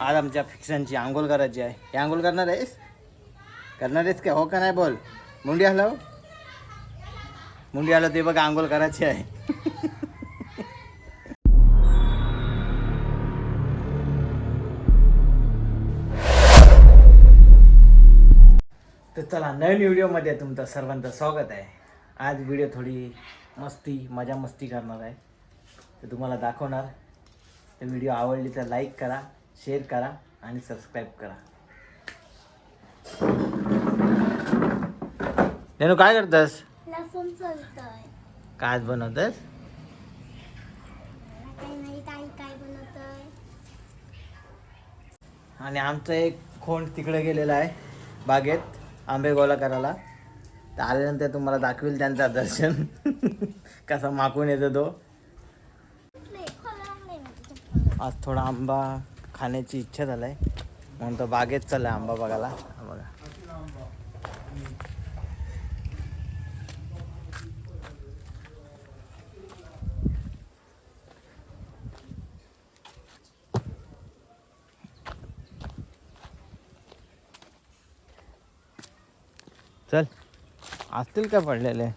आज आमच्या फिक्सांची आंघोळ करायची आहे. हे आंघोळ करणार आहेस? करणार आहेस का? हो का नाही बोल. मुंडी हलव. मुंडी हलव ते बघा आंघोळ करायची आहे. तर चला नवीन व्हिडिओमध्ये तुमचं सर्वांचं स्वागत आहे. आज व्हिडिओ थोडी मस्ती मजा मस्ती करणार आहे. तर तुम्हाला दाखवणार. तर व्हिडिओ आवडली तर लाईक करा. शेअर करा आणि सबस्क्राईब करा. नेनू काय करतस? लसूण काय बनवतस? आणि आमचं एक खोंड तिकडे गेलेला आहे बागेत आंबे गोळा करायला तर आल्यानंतर तुम्हाला दाखवेल त्यांचा दर्शन. कसा मागून येतो तो. आज थोडा आंबा खाण्याची इच्छा झालाय. म्हणून तर बागेत चाललाय आंबा बघायला. बघा. चल. असतील का पडलेले?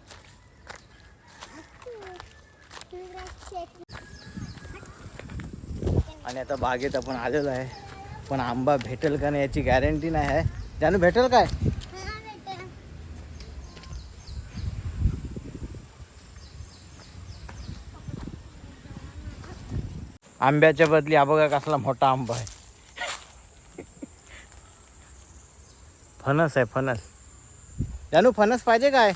आता बागेत आपण आलेलो आहे. पण आंबा भेटेल का नाही याची गॅरंटी नाही आहे. त्यानं भेटेल काय? आंब्याच्या बदली हा बघा कसला मोठा आंबा आहे. फणस आहे फणस. जानू फणस पाहिजे काय?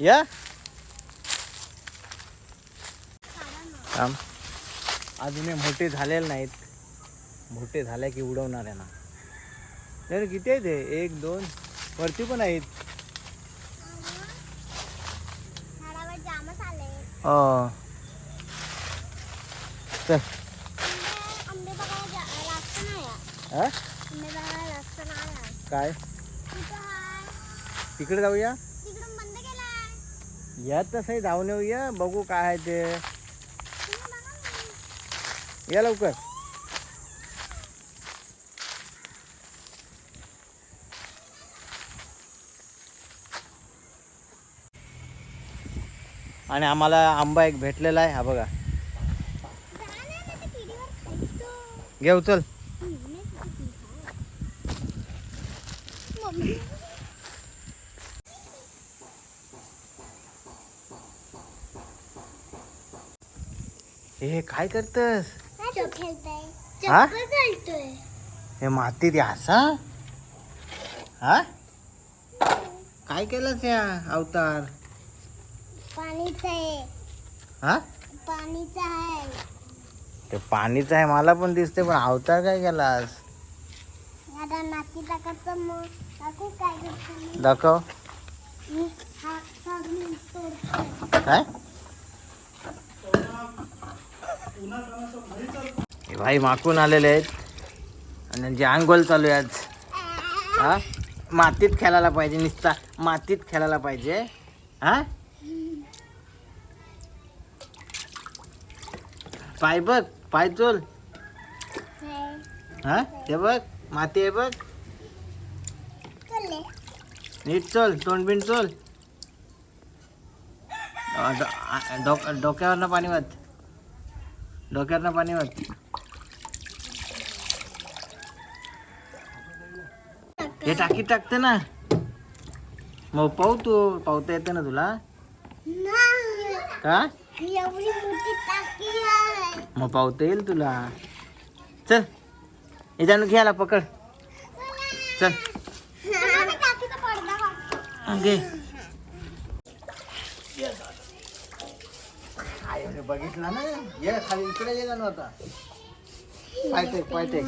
या. थांब. अजून हे मोठे झालेले नाहीत. मोठे झाले की उडवणार आहे ना. नाही किती आहेत हे एक दोन वरती पण आहेत. चल. काय. तिकडे जाऊया? या तसंही जाऊन येऊया. बघू काय आहे ते. या लवकर. आणि आम्हाला आंबा एक भेटलेला आहे हा बघा. घेऊ चल. घे उचल हे काय करतस? हा? हे मातीत असा? हा? काय केलंस या अवतार? पाणीच आहे. हा? पाणीच आहे. ते पाणीच आहे मला पण दिसते पण अवतार काय केलास? आता नाती टाकायचं मग. टाकू काय करतो मी? दाखव. मी हा. काय? हे भाई माकून आलेले आहेत. आणि त्यांची आंघोळ चालू आहे आज. हा? मातीत खेळायला पाहिजे निस्ता मातीत खेळायला पाहिजे. हा? पाय बघ पाय चोल. हा? ते बघ माती आहे बघ. नीट चल तोंड बिंड चल. डो- डोक्यावरनं पाणी वाच डोक्यावरनं पाणी वाच हे टाकीत टाकते ना. मग पाहू तू पावता येते ना तुला. का मग पावता येईल तुला. चल याच्यानं घ्यायला पकड. चल. हा, घे. बघितला ना? ये खाली इकडे ये ना आता. पाय टेक पाय टेक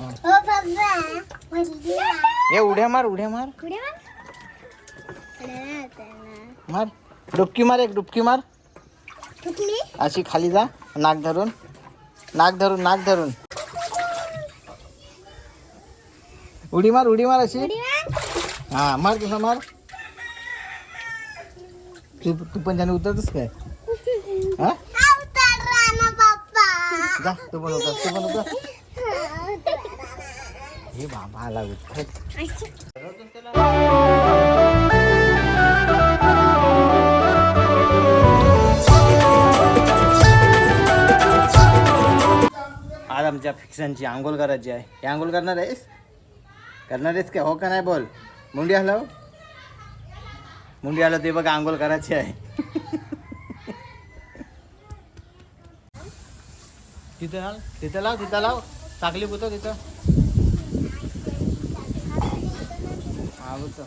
ओ बाबा वरती ना. ये उड्या मार उड्या मार. मार. डुबकी मार एक डुबकी मार. अशी खाली जा नाक धरून. नाक धरून नाक धरून. उडी मार उडी मार अशी. हा मार कसा मार. तू तू पण त्याने उतरतस काय? हा? जा तू पण उतर तू पण उतर. हे बाबा आला उतर आज आमच्या फिक्सनची आंघोळ करायची आहे. हे आंघोळ करणार आहेस? करणार आहेस का हो का नाही बोल. मुंडी हलव. मुंडी आलं ते बघा आंघोळ करायची आहे. तिथं लाव तिथं लाव तिथं लाव. चाकली पुतो तिथं. हा पुतो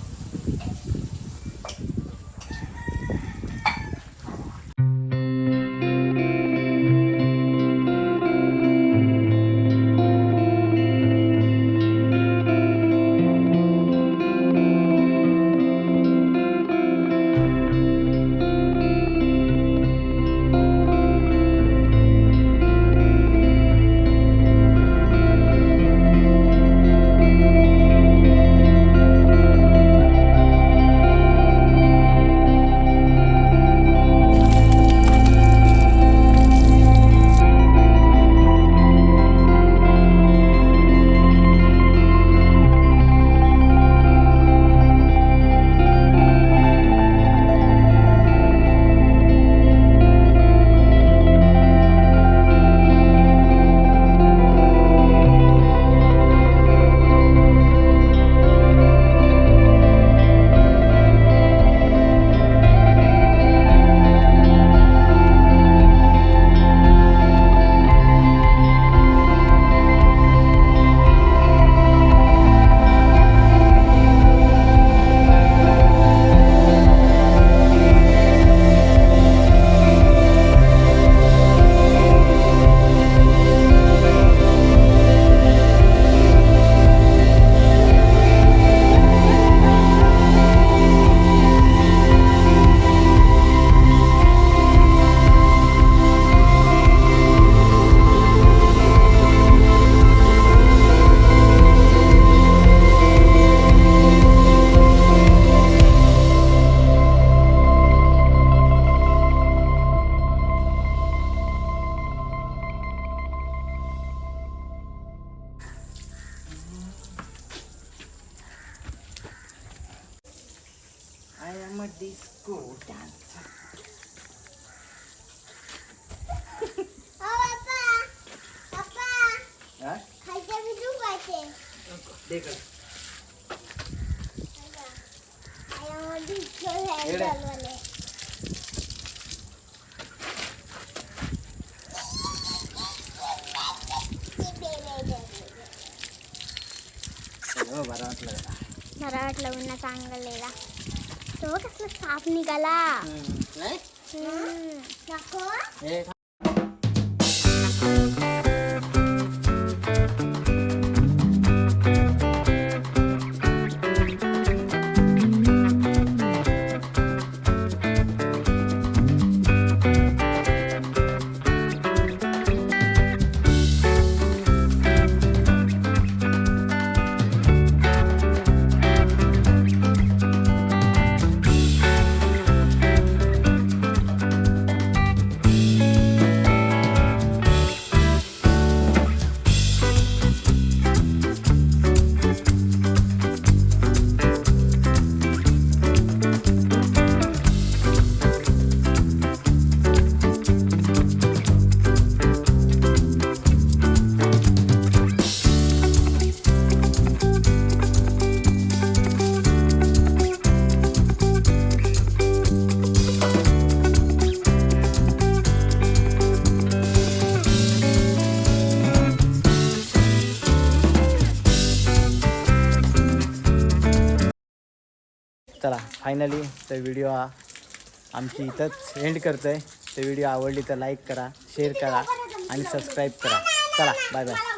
am a disco dancer. हा? दे कसला साप निघाला? दाखव. फायनली तर व्हिडिओ आमची इथंच एंड करतोय. तर व्हिडिओ आवडली तर लाईक करा शेअर करा आणि सबस्क्राईब करा. चला बाय बाय